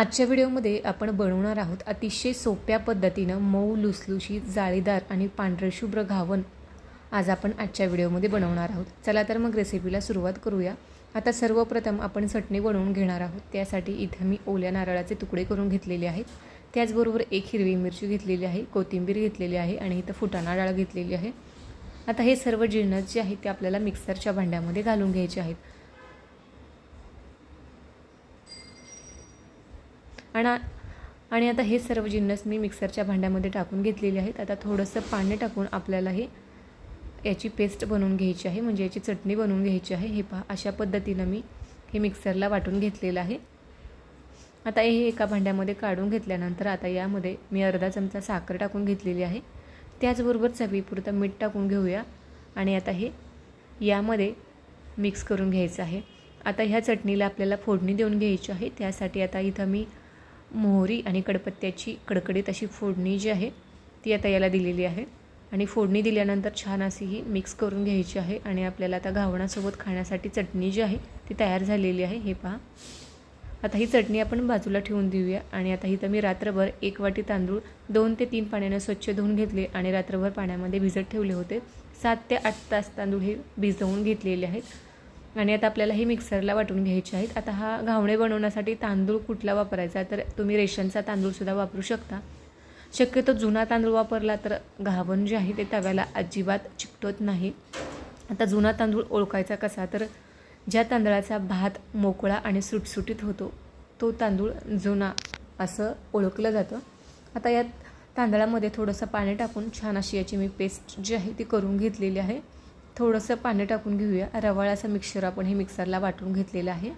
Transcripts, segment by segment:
आजच्या व्हिडिओमध्ये आपण बनवणार आहोत अतिशय सोप्या पद्धतीनं मऊ लुसलुशी जाळीदार आणि पांढरशुभ्र घावन. आज आपण आजच्या व्हिडिओमध्ये बनवणार आहोत. चला तर मग रेसिपीला सुरुवात करूया. आता सर्वप्रथम आपण चटणी बनवून घेणार आहोत. त्यासाठी इथं मी ओल्या नारळाचे तुकडे करून घेतलेले आहेत. त्याचबरोबर एक हिरवी मिरची घेतलेली आहे कोथिंबीर घेतलेली आहे आणि इथं फुटाणा डाळ घेतलेली आहे. आता हे सर्व जिन्नस जे आहेत ते आपल्याला मिक्सरच्या भांड्यामध्ये घालून घ्यायचे आहेत. आणि. आणि आता हे सर्व जिन्नस मी मिक्सरच्या भांड्यामध्ये टाकून घेतलेले आहेत. आता थोडंसं पाणी टाकून आपल्याला हे याची पेस्ट बनवून घ्यायची आहे. म्हणजे याची चटणी बनवून घ्यायची आहे. हे पहा अशा पद्धतीनं मी हे मिक्सरला वाटून घेतलेलं आहे. आता हे एका भांड्यामध्ये काढून घेतल्यानंतर आता यामध्ये मी अर्धा चमचा साखर टाकून घेतलेली आहे. त्याचबरोबर चवीपुरतं मीठ टाकून घेऊया. आणि आता हे यामध्ये मिक्स करून घ्यायचं आहे. आता ह्या चटणीला आपल्याला फोडणी देऊन घ्यायची आहे. त्यासाठी आता इथं मी मोहरी आणि कडपत्त्याची कडकडीत अशी फोडणी जी आहे ती आता याला दिलेली आहे. आणि फोडणी दिल्यानंतर छान अशी ही मिक्स करून घ्यायची आहे आणि आपल्याला आता घावणासोबत खाण्यासाठी चटणी जी आहे ती तयार झालेली आहे. हे पहा. आता ही चटणी आपण बाजूला ठेवून देऊया आणि आता इथं मी रात्रभर एक वाटी तांदूळ दोन ते तीन पाण्यानं स्वच्छ धुवून घेतले आणि रात्रभर पाण्यामध्ये भिजत ठेवले होते. सात ते आठ तास तांदूळ हे भिजवून घेतलेले आहेत. आणि आता आपल्याला हे मिक्सरला वाटून घ्यायचे आहेत. आता हा घावणे बनवण्यासाठी तांदूळ कुठला वापरायचा तर तुम्ही रेशनचा तांदूळसुद्धा वापरू शकता. शक्यतो जुना तांदूळ वापरला तर घावण जे आहे ते तव्याला अजिबात चिकटत नाही. आता जुना तांदूळ ओळखायचा कसा? तर ज्या तांदळाचा भात मोकळा आणि सुटसुटीत होतो तो तांदूळ जुना असं ओळखलं जातं. आता यात तांदळामध्ये थोडंसं पाणी टाकून छान अशी याची मी पेस्ट जी आहे ती करून घेतलेली आहे. थोडंसं पाणी टाकून घेऊया. रवाळ असं मिक्सर आपण हे मिक्सरला वाटून घेतलेलं आहे.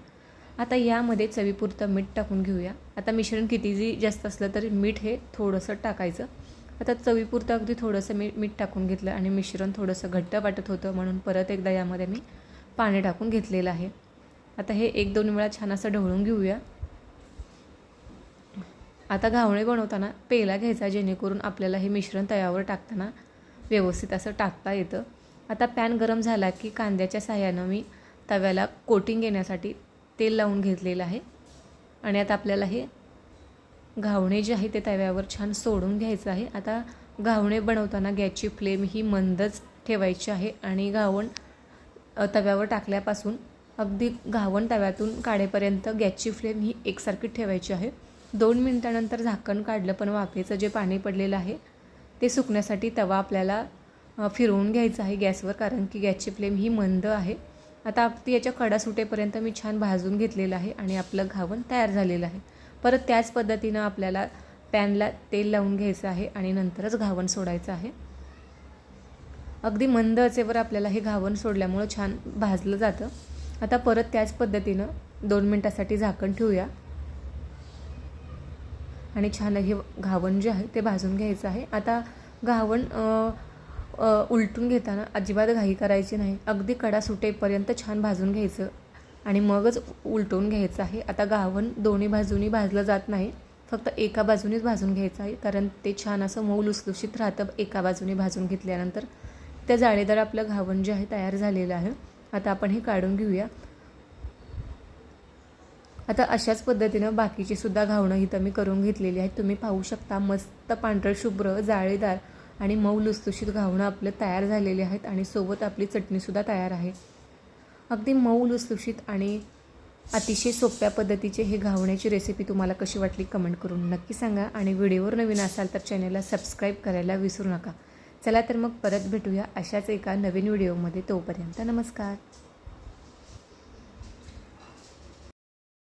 आता यामध्ये चवीपुरतं मीठ टाकून घेऊया. आता मिश्रण कितीही जास्त असलं तरी मीठ हे थोडंसं टाकायचं. आता चवीपुरतं अगदी थोडंसं मी मीठ टाकून घेतलं आणि मिश्रण थोडंसं घट्ट वाटत होतं म्हणून परत एकदा यामध्ये मी पाणी टाकून घेतलेलं आहे. आता हे एक दोन वेळा छान असं ढवळून घेऊया. आता घावणे बनवताना पेला घ्यायचा जेणेकरून आपल्याला हे मिश्रण तव्यावर टाकताना व्यवस्थित असं टाकता येतं. आता पॅन गरम झाला की कांद्याच्या साह्यानं मी तव्याला कोटिंग येण्यासाठी तेल लावून घेतलेलं आहे. आणि आता आपल्याला हे घावणे जे आहे ते तव्यावर छान सोडून घ्यायचं आहे. आता घावणे बनवताना गॅसची फ्लेम ही मंदच ठेवायची आहे आणि घावण तव्यावर टाकल्यापासून अगदी घावण तव्यातून काढेपर्यंत गॅसची फ्लेम ही एकसारखी ठेवायची आहे. दोन मिनटानंतर झाकण काढलं पण वाफेचं जे पाणी पडलेलं आहे ते सुकण्यासाठी तवा आपल्याला फिरवून घ्यायचं आहे गॅसवर कारण की गॅसची फ्लेम ही मंद आहे. आता अगदी याच्या कडा सुटेपर्यंत मी छान भाजून घेतलेलं आहे आणि आपलं घावण तयार झालेलं आहे. परत त्याच पद्धतीनं आपल्याला पॅनला तेल लावून घ्यायचं आहे आणि नंतरच घावण सोडायचं आहे. अगदी मंद असेवर आपल्याला हे घावण सोडल्यामुळं छान भाजलं जातं. आता परत त्याच पद्धतीनं दोन मिनटासाठी झाकण ठेवूया. आणि छान हे घावण जे आहे ते भाजून घ्यायचं आहे. आता घावण उलटून घेताना अजिबात घाई करायची नाही. अगदी कडा सुटेपर्यंत छान भाजून घ्यायचं. आणि मगच उलटून घ्यायचं आहे. आता घावण दोन्ही बाजूनी भाजलं जात नाही. फक्त एका बाजूनीच भाजून घ्यायचं आहे. कारण ते छान असं मऊ लुसलुशीत राहतं. एका बाजूने भाजून घेतल्यानंतर त्या जाळीदार आपलं घावण जे आहे तयार झालेलं आहे. आता आपण हे काढून घेऊया. आता अशाच पद्धतीनं बाकीची सुद्धा घावणं इथं मी करून घेतलेली आहेत. तुम्ही पाहू शकता मस्त पांढरं शुभ्र जाळीदार आणि मऊ लुसलुशीत घावणं आपलं तयार झालेले आहेत आणि सोबत आपली चटणीसुद्धा तयार आहे. अगदी मऊ लुसलुशीत आणि अतिशय सोप्या पद्धतीचे हे घावण्याची रेसिपी तुम्हाला कशी वाटली कमेंट करून नक्की सांगा आणि व्हिडिओवर नवीन असाल तर चॅनलला सबस्क्राईब करायला विसरू नका. चला तर मग परत भेटूया अशाच एका नवीन व्हिडिओमध्ये. तोपर्यंत नमस्कार.